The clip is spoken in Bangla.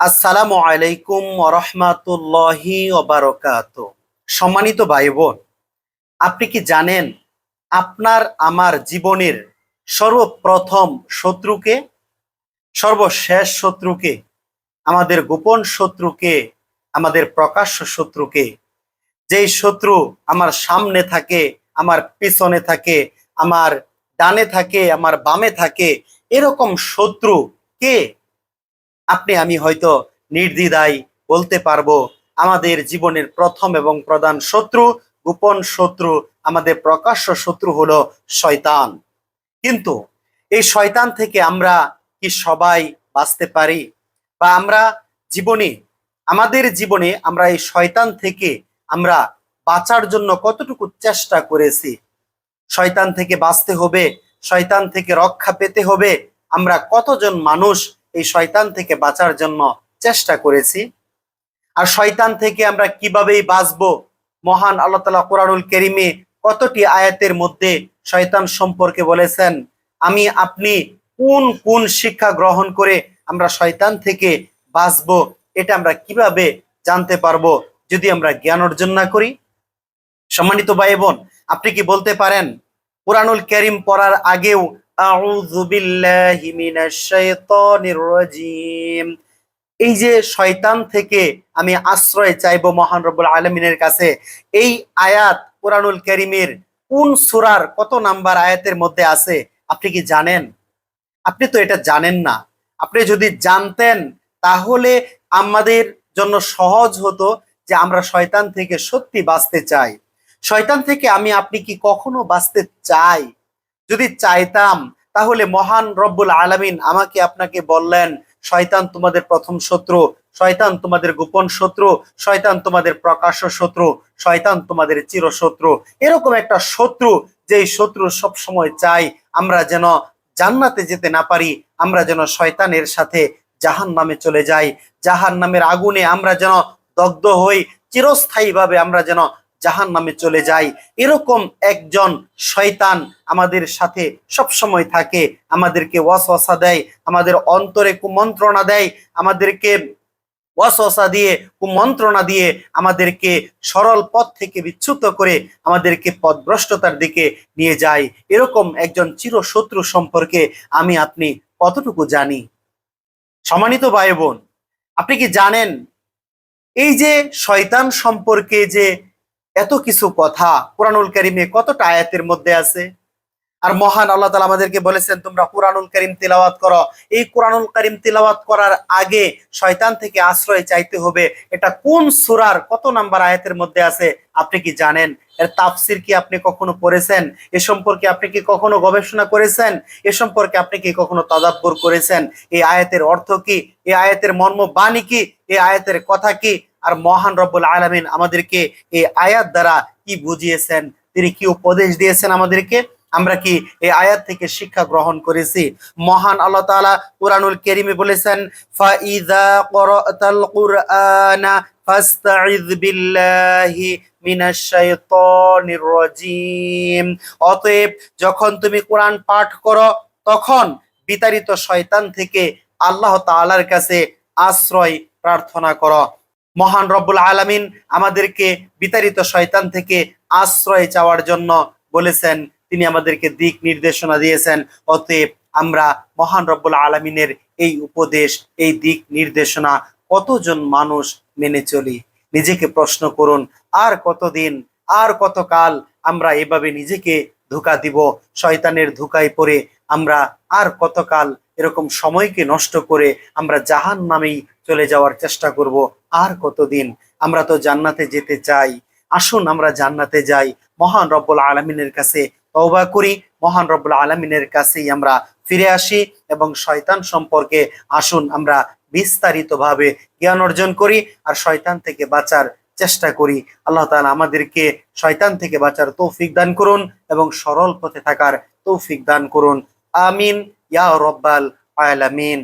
আসসালামু আলাইকুম রহমাতুল্লাহি ওবারকাত। সম্মানিত ভাই বোন আপনি কি জানেন আপনার আমার জীবনের সর্বপ্রথম শত্রুকে, সর্বশেষ শত্রুকে, আমাদের গোপন শত্রুকে, আমাদের প্রকাশ্য শত্রুকে, যেই শত্রু আমার সামনে থাকে, আমার পিছনে থাকে, আমার ডানে থাকে, আমার বামে থাকে, এরকম শত্রু কে আপনি, আমি হয়তো নির্দ্বিধায় বলতে পারব, আমাদের জীবনের প্রথম এবং প্রধান শত্রু, গোপন শত্রু, আমাদের প্রকাশ্য শত্রু হলো শয়তান। কিন্তু এই শয়তান থেকে আমরা কি সবাই বাঁচতে পারি? বা আমরা জীবনে, আমাদের জীবনে আমরা এই শয়তান থেকে আমরা বাঁচার জন্য কতটুকু চেষ্টা করেছি? শয়তান থেকে বাঁচতে হবে, শয়তান থেকে রক্ষা পেতে হবে, আমরা কতজন মানুষ এই শয়তান থেকে বাঁচার জন্য চেষ্টা করেছি। আর শয়তান থেকে আমরা কিভাবেই বাঁচবো? মহান আল্লাহ তালা কোরআনুল কেরিমে কতটি আয়াতের মধ্যে শয়তান সম্পর্কে বলেছেন, আমি, আপনি কোন কোন শিক্ষা গ্রহণ করে আমরা শয়তান থেকে বাঁচবো? এটা আমরা কীভাবে জানতে পারব যদি আমরা জ্ঞান অর্জন না করি? সম্মানিত ভাই বোন আপনি কি বলতে পারেন, কোরআনুল করিম পড়ার আগেও আউযু বিল্লাহি মিনাশ শাইতানির রাজিম। এই যে শয়তান থেকে আমি আশ্রয় চাইব মহান রব্বুল আলমিনের কাছে, এই আয়াত কোরআনুল করিমের কোন সুরার কত নাম্বার আয়াতের মধ্যে আছে, আপনি কি জানেন? আপনি তো এটা জানেন না। আপনি যদি জানতেন, তাহলে আমাদের জন্য সহজ হতো যে আমরা শয়তান থেকে সত্যি বাঁচতে চাই। শয়তান থেকে আমি, আপনি কি কখনো বাঁচতে চাই? যদি চাইতাম, তাহলে মহান রব্বুল আলামিন আমাকে আপনাকে বললেন, শয়তান তোমাদের প্রথম শত্রু, শয়তান তোমাদের গোপন শত্রু, শয়তান তোমাদের প্রকাশ্য শত্রু, শয়তান তোমাদের চিরশত্রু। এরকম একটা শত্রু, যেই শত্রু সব সময় চাই আমরা যেন জান্নাতে যেতে না পারি, আমরা যেন শয়তানের সাথে জাহান নামে চলে যাই। জাহান নামের আগুনে আমরা যেন দগ্ধ হই, চিরস্থায়ীভাবে আমরা যেন জাহান নামে চলে যায় এরকম একজন শয়তান আমাদের সাথে সব সময় থাকে, আমাদেরকে ওয়াসওয়াসা দেয়, আমাদের অন্তরে কুমন্ত্রণা দেয়, আমাদেরকে ওয়াসওয়াসা দিয়ে, কুমন্ত্রণা দিয়ে আমাদেরকে সরল পথ থেকে বিচ্যুত করে আমাদেরকে পথভ্রষ্টতার দিকে নিয়ে যায়। এরকম একজন চিরশত্রু সম্পর্কে আমি আপনি কতটুকু জানি? সম্মানিত ভাই বোন আপনি কি জানেন? এই যে শয়তান সম্পর্কে যে এত কিছু কথা কোরআনুল করিমে কতটা আয়াতের মধ্যে আছে? আর মহান আল্লাহ তালা আমাদেরকে বলেছেন, তোমরা কোরআনুল করিম তিলাওয়াত করো। এই কোরআনুল করিম তিলাওয়াত করার আগে শয়তান থেকে আশ্রয় চাইতে হবে। এটা কোন সুরার কত নাম্বার আয়াতের মধ্যে আছে, আপনি কি জানেন? এর তাফসির কি আপনি কখনো পড়েছেন? এ সম্পর্কে আপনি কি কখনো গবেষণা করেছেন? এ সম্পর্কে আপনি কি কখনো তদাব্বর করেছেন? এই আয়াতের অর্থ কি? এই আয়াতের মর্ম বাণী কি? এই আয়াতের কথা কি? আর মহান রব্বুল আলমিন আমাদেরকে এই আয়াত দ্বারা কি বুঝিয়েছেন? তিনি কি উপদেশ দিয়েছেন আমাদেরকে? আমরা কি এই আয়াত থেকে শিক্ষা গ্রহণ করেছি? মহান আল্লাহ তাআলা কুরআনুল কারীমে বলেছেন অতএব যখন তুমি কোরআন পাঠ করো, তখন বিতাড়িত শয়তান থেকে আল্লাহ তাআলার কাছে আশ্রয় প্রার্থনা করো। মহান রব্বুল আলামিন আমাদেরকে বিতাড়িত শয়তান থেকে আশ্রয় চাওয়ার জন্য বলেছেন। তিনি আমাদেরকে দিক নির্দেশনা দিয়েছেন। অতএব আমরা মহান রব্বুল আলমিনের এই উপদেশ, এই দিক নির্দেশনা কতজন মানুষ মেনে চলি? নিজেকে প্রশ্ন করুন, আর কতদিন, আর কতকাল আমরা এভাবে নিজেকে ধোকা দিব, শয়তানের ধোকায় পড়ে আমরা আর কতকাল এরকম সময়কে নষ্ট করে আমরা জাহান নামেই চলে যাওয়ার চেষ্টা করব আর কতদিন? আমরা তো জান্নাতে যেতে চাই। আসুন আমরা জান্নাতে যাই। মহান রব্বুল আলমিনের কাছে তওবা করি। মহান রব্বুল আলমিনের কাছেই আমরা ফিরে আসি এবং শয়তান সম্পর্কে আসুন আমরা বিস্তারিতভাবে জ্ঞান অর্জন করি আর শয়তান থেকে বাঁচার চেষ্টা করি। আল্লাহ তালা আমাদেরকে শয়তান থেকে বাঁচার তৌফিক দান করুন এবং সরল পথে থাকার তৌফিক দান করুন। আমিন। ইয়া রব্বাল আলামিন